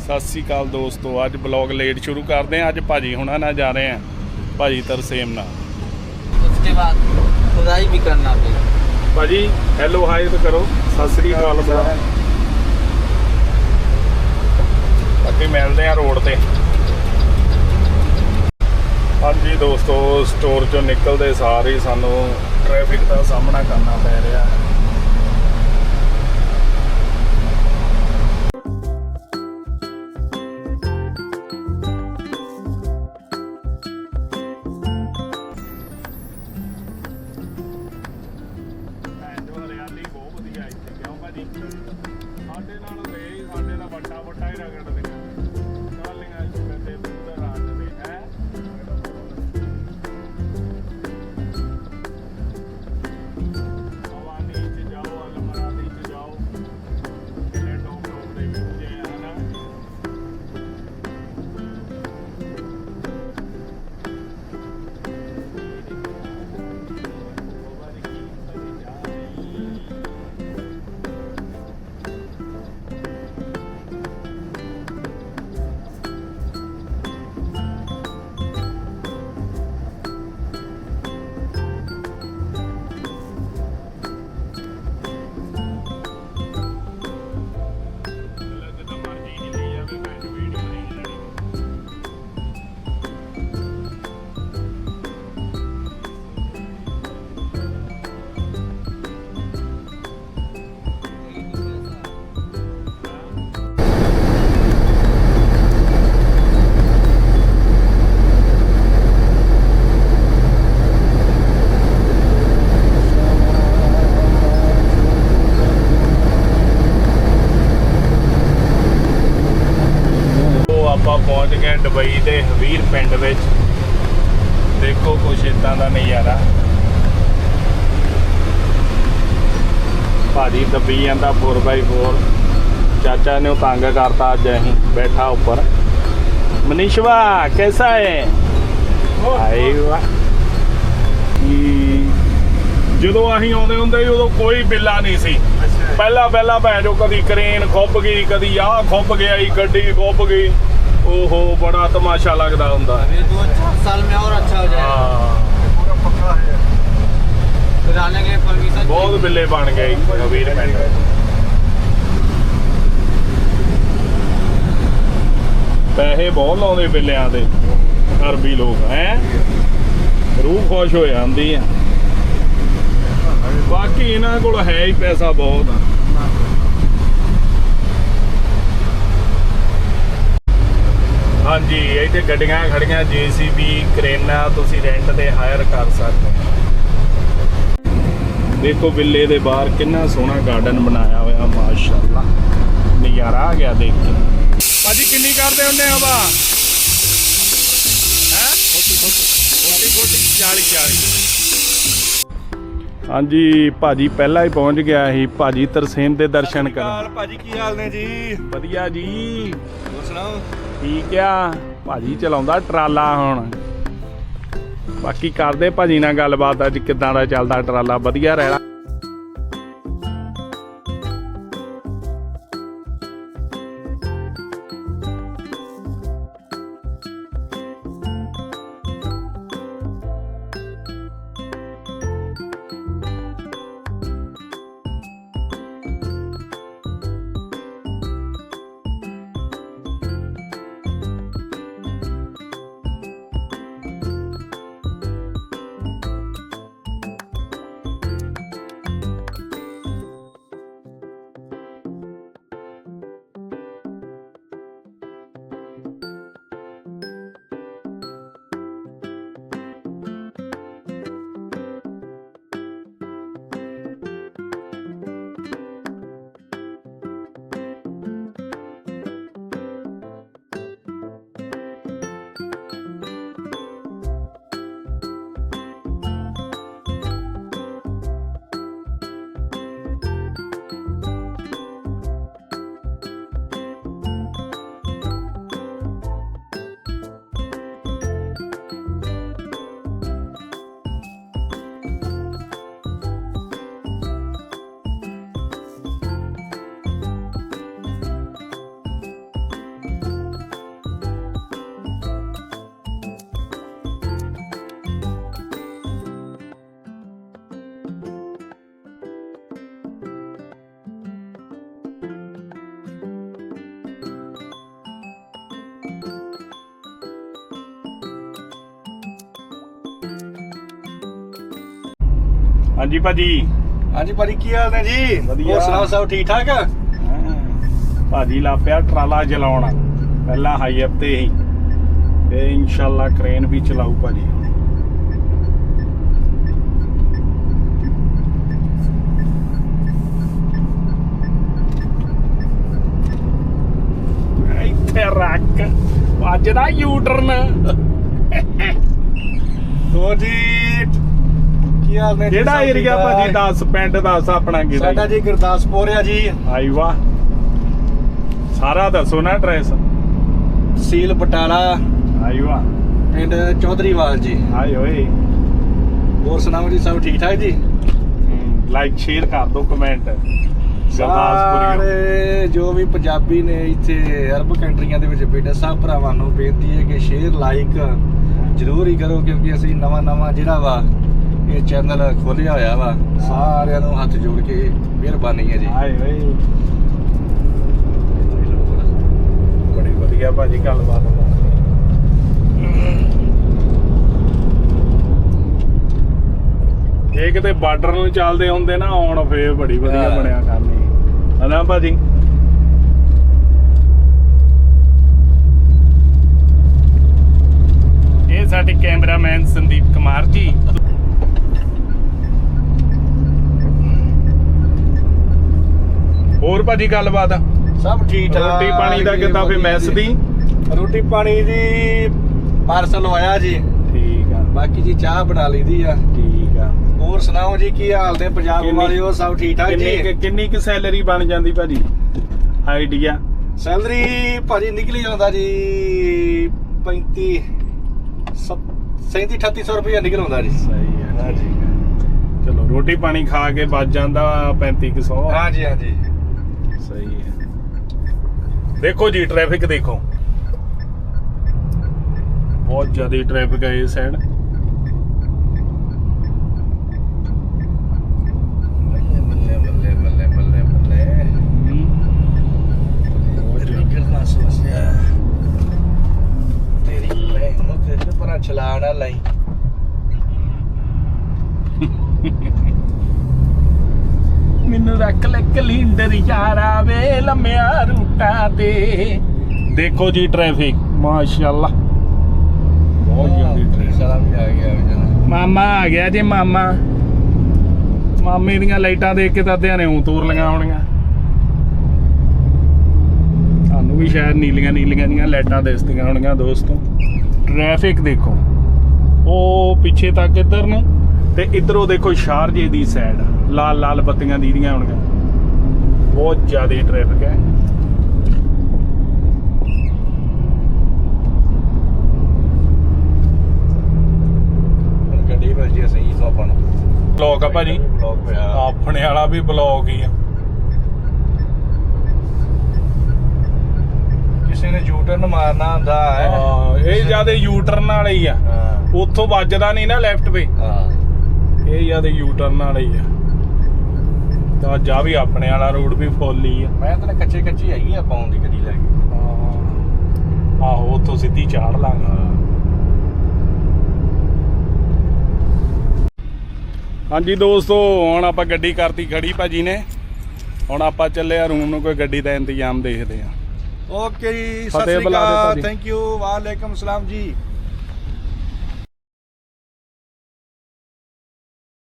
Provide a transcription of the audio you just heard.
ਸਤਿ ਸ੍ਰੀ ਅਕਾਲ ਦੋਸਤੋ ਅੱਜ blog late ਸ਼ੁਰੂ ਕਰਦੇ ਹਾਂ ਅੱਜ ਭਾਜੀ ਹੁਣਾਂ ਨਾਲ ਜਾ ਰਹੇ ਹਾਂ ਭਾਜੀ ਤਰਸੇਮ ਨਾਲ उसके बाद खुदाई भी करना पड़ेगा ਭਾਜੀ ਹੈਲੋ ਹਾਈ ਤਾਂ ਕਰੋ ਸਤਿ ਸ੍ਰੀ ਅਕਾਲ ਬੁਲਾ ਅੱਗੇ ਮਿਲਦੇ ਆ ਰੋਡ ਤੇ ਹਾਂਜੀ ਦੋਸਤੋ ਸਟੋਰ ਚੋਂ ਨਿਕਲਦੇ ਸਾਰ ਹੀ ਸਾਨੂੰ ਟ੍ਰੈਫਿਕ ਦਾ ਸਾਹਮਣਾ ਕਰਨਾ ਪੈ ਰਿਹਾ ਹੈ ਆਪਾਂ ਪਹੁੰਚ ਗਏ ਦੁਬਈ ਦੇ ਹਵੀਰ ਪਿੰਡ ਵਿੱਚ। ਦੇਖੋ ਕੁਛ ਇਦਾਂ ਦਾ ਨਜ਼ਾਰਾ। ਭਾਜੀ ਦੱਬੀ ਜਾਂਦਾ 4x4 ਚਾਚਾ ਨੇ ਤੰਗ ਕਰਤਾ ਅੱਜ ਅਸੀਂ ਬੈਠਾ ਉੱਪਰ। ਮਨੀਸ਼ਵਾ ਕੈਸਾ ਹੈ? ਆਏ ਵਾਹ ਜਦੋਂ ਅਸੀਂ ਆਉਂਦੇ ਹੁੰਦੇ ਸੀ ਉਦੋਂ ਕੋਈ ਬਿੱਲਾ ਨਹੀਂ ਸੀ। ਪਹਿਲਾਂ ਪਹਿਲਾਂ ਭੈਣ ਜੋ ਕਦੀ ਕ੍ਰੇਨ ਖੁੱਭ ਗਈ ਕਦੀ ਆਹ ਖੁੱਭ ਗਿਆ ਈ ਗੱਡੀ ਖੁੱਭ ਗਈ। ਓਹੋ ਬੜਾ ਤਮਾਸ਼ਾ ਲੱਗਦਾ ਹੁੰਦਾ अभी दो चार साल में और अच्छा हो जाएगा ਹਾਂ फिर आने के लिए परमिशन ਬਹੁਤ ਬਿੱਲੇ ਬਣ ਗਏ ਵੀਰ ਪਿੰਡ ਪੈਸੇ ਬਹੁਤ ਲਾਉਂਦੇ ਬਿੱਲਿਆਂ ਦੇ ਅਰਬੀ ਲੋਕ ਹੈ ਰੂਹ ਖੁਸ਼ ਹੋ ਜਾਂਦੀ ਆ ਬਾਕੀ ਇਹਨਾਂ ਕੋਲ ਹੈ ਹੀ ਪੈਸਾ ਬਹੁਤ ਆ ਹਾਂਜੀ, ਇੱਥੇ ਗੱਡੀਆਂ ਖੜੀਆਂ ਜੀਸੀਬੀ ਕਰੇਨਾਂ, ਤੁਸੀਂ ਰੈਂਟ ਤੇ ਹਾਇਰ ਕਰ ਸਕਦੇ ਹੋ। ਦੇਖੋ ਬਿੱਲੇ ਦੇ ਬਾਹਰ ਕਿੰਨਾ ਸੋਹਣਾ ਗਾਰਡਨ ਬਣਾਇਆ ਹੋਇਆ, ਮਾਸ਼ਾਅੱਲਾ। ਨਜ਼ਾਰਾ ਆ ਗਿਆ ਦੇਖ ਕੇ। ਭਾਜੀ, ਕਿੰਨੀ ਕਰਦੇ ਹੁੰਦੇ ਆ ਬਾ ਹੈ? 40 40 40 ਹਾਂਜੀ ਭਾਜੀ ਪਹਿਲਾਂ ਹੀ ਪਹੁੰਚ ਗਿਆ ਸੀ। ਭਾਜੀ ਤਰਸੇਮ ਦੇ ਦਰਸ਼ਨ ਕਰਨ। ਭਾਜੀ ਕੀ ਹਾਲ ਨੇ ਜੀ? ਵਧੀਆ ਜੀ। ਹੋਰ ਸੁਣਾਓ? ਠੀਕ ਆ। ਭਾਜੀ ਚਲਾਉਂਦਾ ਟਰਾਲਾ ਹੁਣ। ਬਾਕੀ ਕਰਦੇ ਭਾਜੀ ਨਾਲ ਗੱਲਬਾਤ ਅੱਜ ਕਿਦਾਂ ਦਾ ਚੱਲਦਾ ਟਰਾਲਾ? ਵਧੀਆ ਰਹਿਣਾ। ਹਾਂਜੀ ਭਾਜੀ। ਹਾਂਜੀ ਭਾਜੀ ਕੀ ਹਾਲ ਨੇ ਜੀ? ਵਧੀਆ। ਹੋਰ ਸੁਣਾਓ ਸਭ ਠੀਕ ਠਾਕ? ਭਾਜੀ ਲਾਪਿਆ ਟਰਾਲਾ ਚਲਾਉਣਾ ਪਹਿਲਾਂ ਹਾਈ ਅਪ ਤੇ ਹੀ। ਤੇ ਇਨਸ਼ਾਅੱਲਾ ਕ੍ਰੇਨ ਵੀ ਚਲਾਊ ਭਾਜੀ। ਇੱਥੇ ਰੱਖ। ਵੱਜਦਾ ਯੂ ਟਰਨ ਹੋਰ ਜੀ। ਕੀ ਹਾਲ ਨੇ ਜੀ? ਕਿਹੜਾ ਏਰੀਆ ਭਾਜੀ? ਦੱਸ ਪਿੰਡ ਦੱਸ ਆਪਣਾ ਕਿਹੜਾ ਸਾਡਾ ਜੀ ਗੁਰਦਾਸਪੁਰ ਆ ਜੀ। ਆਈ ਵਾਹ। ਸਾਰਾ ਦੱਸੋ ਨਾ ਐਡਰੈਸ ਤਹਿਸੀਲ ਬਟਾਲਾ ਆਈ ਵਾਹ। ਪਿੰਡ ਚੌਧਰੀਵਾਲ ਜੀ। ਆਏ ਓਏ ਹੋਰ ਸੁਣਾਓ ਜੀ ਸਭ ਠੀਕ ਠਾਕ ਜੀ? ਲਾਈਕ ਸ਼ੇਅਰ ਕਰ ਦਿਓ ਕਮੈਂਟ ਗੁਰਦਾਸਪੁਰੀ ਸਾਰੇ ਜੋ ਵੀ ਪੰਜਾਬੀ ਨੇ ਇੱਥੇ ਅਰਬ ਕੰਟਰੀਆਂ ਦੇ ਵਿੱਚ ਬੈਠੇ ਸਭ ਭਰਾਵਾਂ ਨੂੰ ਬੇਨਤੀ ਹੈ ਕਿ ਸ਼ੇਅਰ ਲਾਈਕ ਜ਼ਰੂਰ ਹੀ ਕਰੋ ਕਿਉਂਕਿ ਅਸੀਂ ਨਵਾਂ ਨਵਾਂ ਜਿਹੜਾ ਵਾ ਇਹ ਚੈਨਲ ਖੋਲਿਆ ਹੋਇਆ ਵਾ ਸਾਰਿਆਂ ਨੂੰ ਹੱਥ ਜੋੜ ਕੇ ਮਿਹਰਬਾਨੀ ਹੈ ਜੀ। ਆਏ ਓਏ। ਬੜੀ ਵਧੀਆ ਭਾਜੀ ਗੱਲਬਾਤ ਜੇ ਕਿਤੇ ਬਾਰਡਰ ਨੂੰ ਚੱਲਦੇ ਹੁੰਦੇ ਨਾ ਆਉਣ ਫੇਰ ਬੜੀ ਵਧੀਆ। ਬਣਿਆ ਕਰਨੀ। ਹਨਾ ਭਾਜੀ? ਇਹ ਸਾਡੇ ਕੈਮਰਾਮੈਨ ਸੰਦੀਪ ਕੁਮਾਰ ਜੀ। ਹੋਰ ਭਾਜੀ ਗੱਲਬਾਤ? ਸਭ ਠੀਕ ਠਾਕ ਰੋਟੀ ਪਾਣੀ ਦਾ ਕਿੱਦਾਂ ਫੇ ਮੈਸ ਦੀ। ਰੋਟੀ ਪਾਣੀ ਦੀ ਪਾਰਸਲ ਆਇਆ ਜੀ। ਠੀਕ ਆ। ਬਾਕੀ ਜੀ ਚਾਹ ਬਣਾ ਲਈਦੀ ਆ। ਠੀਕ ਆ। ਹੋਰ ਸੁਣਾਓ ਜੀ ਕੀ ਹਾਲ ਨੇ? ਪੰਜਾਬ ਵਾਲਿਓ ਸਭ ਠੀਕ ਠਾਕ ਜੀ? ਕਿੰਨੀ ਕਿ ਸੈਲਰੀ ਬਣ ਜਾਂਦੀ ਭਾਜੀ? ਆਈਡੀਆ? ਸੈਲਰੀ ਭਾਜੀ ਨਿਕਲੀ ਜਾਂਦਾ ਜੀ 35 37 3800 ਰੁਪਏ ਨਿਕਲ ਆਉਂਦਾ ਜੀ। ਸਹੀ ਹੈ ਹਾਂਜੀ ਚਲੋ ਰੋਟੀ ਪਾਣੀ ਖਾ ਕੇ ਬਚ ਜਾਂਦਾ 3500 ਹਾਂਜੀ ਹਾਂਜੀ। ਸਹੀ ਹੈ। ਦੇਖੋ ਜੀ ਟ੍ਰੈਫਿਕ ਦੇਖੋ। ਬਹੁਤ ਜ਼ਿਆਦਾ ਟ੍ਰੈਫਿਕ ਹੈ ਇਸ ਸਾਈਡ ਮੈਨੂੰ ਰੱਖ ਲੈ ਕਲਿੰਦਰ ਯਾਰਾ ਵੇ ਲੰਮਿਆ ਰੂਟਾਂ ਤੇ। ਦੇਖੋ ਜੀ ਟ੍ਰੈਫਿਕ ਮਾਸ਼ਾਅੱਲਾ। ਬਹੁਤ ਜ਼ਿਆਦਾ ਟ੍ਰੈਫਿਕ ਸਾਲਾ ਵੀ ਆ ਗਿਆ ਵੀ ਜਨਾ ਮਾਮਾ ਆ ਗਿਆ ਜੀ ਮਾਮਾ। ਮਾਮੇ ਦੀਆਂ ਲਾਈਟਾਂ ਦੇਖ ਕੇ ਤਾਂ ਅੱਧਿਆਂ ਨੇ ਉਂ ਤੂਰ ਲਗਾ ਹੋਣੀਆਂ। ਤੁਹਾਨੂੰ ਵੀ ਸ਼ਾਇਦ ਨੀਲੀਆਂ ਨੀਲੀਆਂ ਦੀਆਂ ਲਾਈਟਾਂ ਦਿਸਦੀਆਂ ਹੋਣਗੀਆਂ ਦੋਸਤੋ। ਟ੍ਰੈਫਿਕ ਦੇਖੋ। ਉਹ ਪਿੱਛੇ ਤੱਕ ਇੱਧਰ ਨੂੰ ਤੇ ਇੱਧਰੋਂ ਦੇਖੋ ਸ਼ਾਰਜੇ ਦੀ ਸਾਈਡ ਲਾਲ ਲਾਲ ਬੱਤੀਆਂ ਦੀਦੀਆਂ ਹੋਣਗੀਆਂ। ਬਹੁਤ ਜ਼ਿਆਦਾ ਟ੍ਰੈਫਿਕ ਹੈ। ਹੁਣ ਗੱਡੀ ਭੇਜੀ ਸਹੀ ਸੋ ਆਪਾਂ ਨੂੰ। ਬਲੌਕ ਆ ਭਾਜੀ। ਬਲੌਕ ਪਿਆ। ਆਪਣੇ ਵਾਲਾ ਵੀ ਬਲੌਕ ਹੀ ਆ। ਕਿਸੇ ਨੇ ਯੂ ਟਰਨ ਮਾਰਨਾ ਹੁੰਦਾ ਹੈ। ਇਹ ਜ਼ਿਆਦਾ ਯੂ ਟਰਨ ਵਾਲੇ ਹੀ ਆ। ਉੱਥੋਂ ਵੱਜਦਾ ਨਹੀਂ ਨਾ ਲੈਫਟ ਵੇ ਹਾਂ। ਇਹ ਜ਼ਿਆਦਾ ਯੂ ਟਰਨ ਵਾਲੇ ਹੀ ਆ। ਤਾਂ ਜਾ ਵੀ ਆਪਣੇ ਵਾਲਾ ਰੋਡ ਵੀ ਫੁੱਲ ਹੀ ਆ। ਮੈਂ ਤਾਂ ਕੱਚੇ ਕੱਚੀ ਹੈਗੀ ਆ ਪਾਉਣ ਦੀ ਗੱਡੀ ਲੈ ਕੇ। ਆਹੋ ਉੱਥੋਂ ਸਿੱਧੀ ਚਾੜ ਲਾਂਗਾ। ਹਾਂਜੀ ਦੋਸਤੋ ਹੁਣ ਆਪਾਂ ਗੱਡੀ ਕਰਤੀ ਖੜੀ ਭਾਜੀ ਨੇ। ਹੁਣ ਆਪਾਂ ਚੱਲੇ ਆ ਰੂਮ ਨੂੰ ਕੋਈ ਗੱਡੀ ਦਾ ਇੰਤਜ਼ਾਮ ਦੇਖਦੇ ਆ। ਓਕੇ ਜੀ ਸਤਿ ਸ੍ਰੀ ਅਕਾਲ। ਥੈਂਕ ਯੂ ਵਾਲੇਕਮ ਸਲਾਮ ਜੀ।